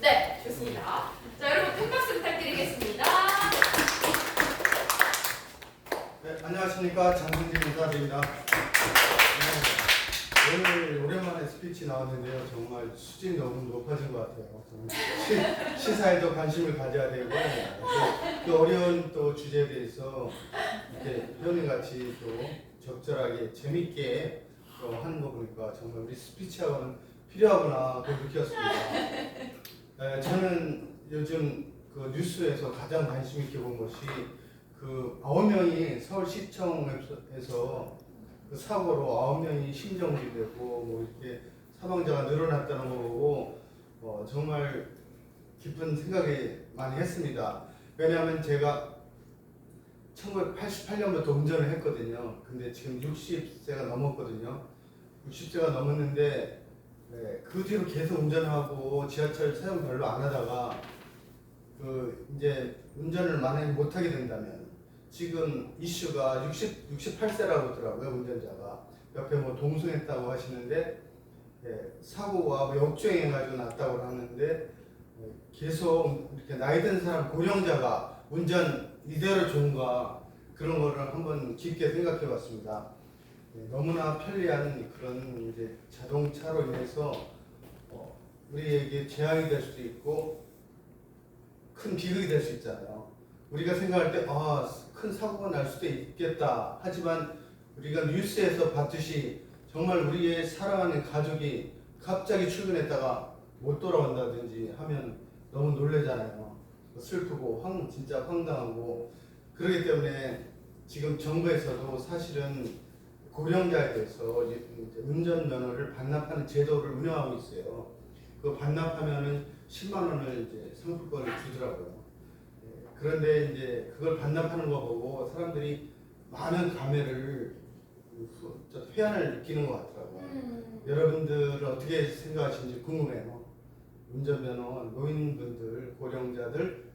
네, 좋습니다. 자, 여러분 큰 박수 부탁드리겠습니다. 네, 안녕하십니까 장승진 인사드립니다. 네, 오늘 오랜만에 스피치 나왔는데요. 정말 수준이 너무 높아진 것 같아요. 시, 시사에도 관심을 가져야 되고 또, 그 어려운 또 주제에 대해서 이렇게 회원님 같이 또 적절하게 재밌게 또 하는 거 보니까 정말 우리 스피치학원은 필요하구나 그 느꼈습니다. 네, 저는 요즘 그 뉴스에서 가장 관심 있게 본 것이 그 아홉 명이 서울시청에서 그 사고로 아홉 명이 심정지되고 뭐 이렇게 사망자가 늘어났다는 거 보고 어, 정말 기쁜 생각이 많이 했습니다. 왜냐하면 제가 1988년부터 운전을 했거든요. 근데 지금 60세가 넘었거든요. 60세가 넘었는데 네, 그 뒤로 계속 운전하고 지하철 사용 별로 안 하다가 그 이제 운전을 만약에 못 하게 된다면 지금 이슈가 60 68세라고 하더라고요 운전자가 옆에 뭐 동승했다고 하시는데 예, 사고가 뭐 역주행해가지고 났다고 하는데 예, 계속 이렇게 나이 든 사람 고령자가 운전 이대로 좋은가 그런 거를 한번 깊게 생각해 봤습니다. 예, 너무나 편리한 그런 이제 자동차로 인해서 어, 우리에게 재앙이 될 수도 있고 큰 비극이 될 수 있잖아요. 우리가 생각할 때, 아, 큰 사고가 날 수도 있겠다. 하지만 우리가 뉴스에서 봤듯이 정말 우리의 사랑하는 가족이 갑자기 출근했다가 못 돌아온다든지 하면 너무 놀래잖아요. 슬프고 황, 진짜 황당하고 그렇기 때문에 지금 정부에서도 사실은 고령자에 대해서 이제 운전 면허를 반납하는 제도를 운영하고 있어요. 그 반납하면은 10만 원을 이제 상품권을 주더라고요. 예, 그런데 이제 그걸 반납하는 거 보고 사람들이 많은 감회를 회한을 느끼는 것 같더라고요. 음, 여러분들은 어떻게 생각하시는지 궁금해요. 운전면허, 노인분들, 고령자들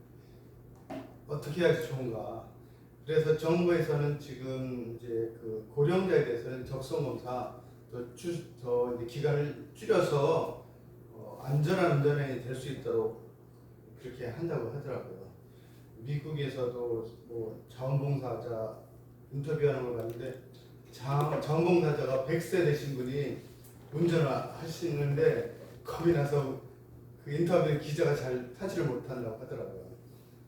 어떻게 해야지 좋은가. 그래서 정부에서는 지금 이제 그 고령자에 대해서는 적성 검사 더, 주, 더 이제 기간을 줄여서 어, 안전한 운전이 될 수 있도록 그렇게 한다고 하더라고요. 미국에서도 뭐 자원봉사자 인터뷰하는 걸 봤는데 자, 자원봉사자가 100세 되신 분이 운전을 하시는데 겁이 나서 그 인터뷰 기자가 잘 타지를 못한다고 하더라고요.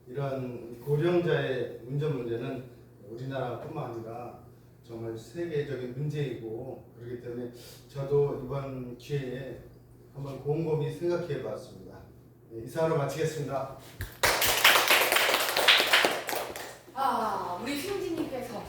이런 고령자의 운전 문제는 우리나라뿐만 아니라 정말 세계적인 문제이고 그렇기 때문에 저도 이번 기회에 한번 곰곰이 생각해 봤습니다. 네, 이상으로 마치겠습니다. 아, 우리 승진님께서